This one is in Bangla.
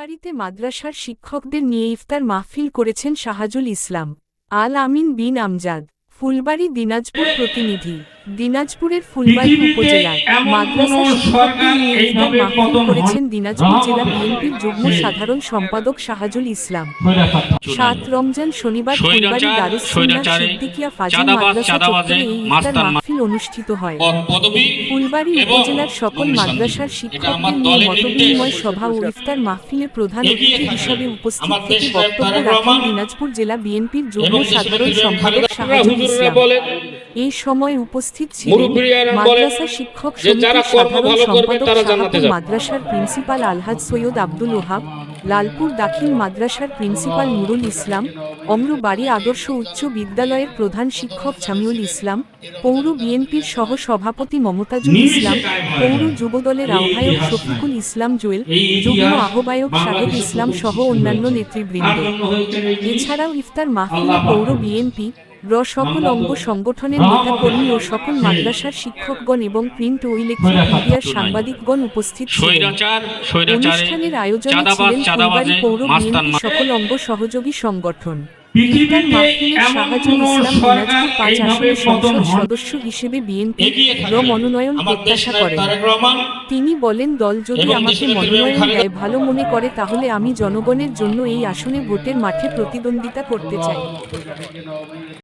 ফুলবাড়িতে মাদ্রাসার শিক্ষকদের নিয়ে ইফতার মাহফিল করেছেন শাহাজুল ইসলাম। আল আমিন বিন আমজাদ, ফুলবাড়ি দিনাজপুর প্রতিনিধি। দিনাজপুরের ফুলবাড়ি উপজেলায় মাদ্রাসা কোনো শিক্ষকদের সরকার নিয়ে ইফতার মাহফিল করেছেন দিনাজপুর জেলা বিএনপির যুগ্ম সাধারণ সম্পাদক শাহাজুল ইসলাম। সাত রমজান শনিবার ফুলবাড়ি দারুসুন্নাহ সিদ্দিকিয়া ফাজিল মাদ্রাসা চত্বরে এই ইফতার মাহফিল অনুষ্ঠিত হয় ফুলবাড়ি উপজেলার সকল মাদ্রাসার। শিক্ষকদের নিয়ে মতবিনিময় সভা ও ইফতার মাহফিলে প্রধান অতিথি। হিসাবে উপস্থিত থেকে বক্তব্য রাখেন দিনাজপুর জেলা বিএনপির যুগ্ম সাধারণ সম্পাদক শাহাজুল ইসলাম এই সময় উপস্থিত ছিলেন মাদ্রাসা শিক্ষক সমিতির সাধারণ সম্পাদক। মাদ্রাসার প্রিন্সিপাল আলহাজ সৈয়দ আব্দুল ওহাব লালপুর দাখিল মাদ্রাসার প্রিন্সিপাল নুরুল ইসলাম অমরুবাড়ি আদর্শ উচ্চ বিদ্যালয়ের প্রধান শিক্ষক জামিউল ইসলাম পৌর বিএনপির সহ সভাপতি মমতাজুল ইসলাম পৌর যুবদলের আহ্বায়ক শফিকুল ইসলাম জুয়েল যুগ্ম আহ্বায়ক শাহেদ ইসলাম সহ অন্যান্য নেতৃবৃন্দ। এছাড়াও ইফতার মাহফিলে পৌর বিএনপি র সকল অঙ্গ সংগঠনের নেতাকর্মী ও সকল মাদ্রাসার শিক্ষকগণ এবং প্রিন্ট ও ইলেকট্রিক মিডিয়ার সাংবাদিকগণ উপস্থিত ছিলেন। অনুষ্ঠানের আয়োজনে ছিলেন ফুলবাড়ি পৌর বিএনপি সকল অঙ্গ সহযোগী সংগঠন। ইসলাম দিনাজপুর পাঁচ আসনের সংসদ সদস্য হিসেবে বিএনপি র মনোনয়ন প্রত্যাশা করেন। তিনি বলেন দল যদি আমাকে মনোনয়ন দেয় ভালো মনে করে তাহলে আমি জনগণের জন্য এই আসনে ভোটের মাঠে প্রতিদ্বন্দ্বিতা করতে চাই।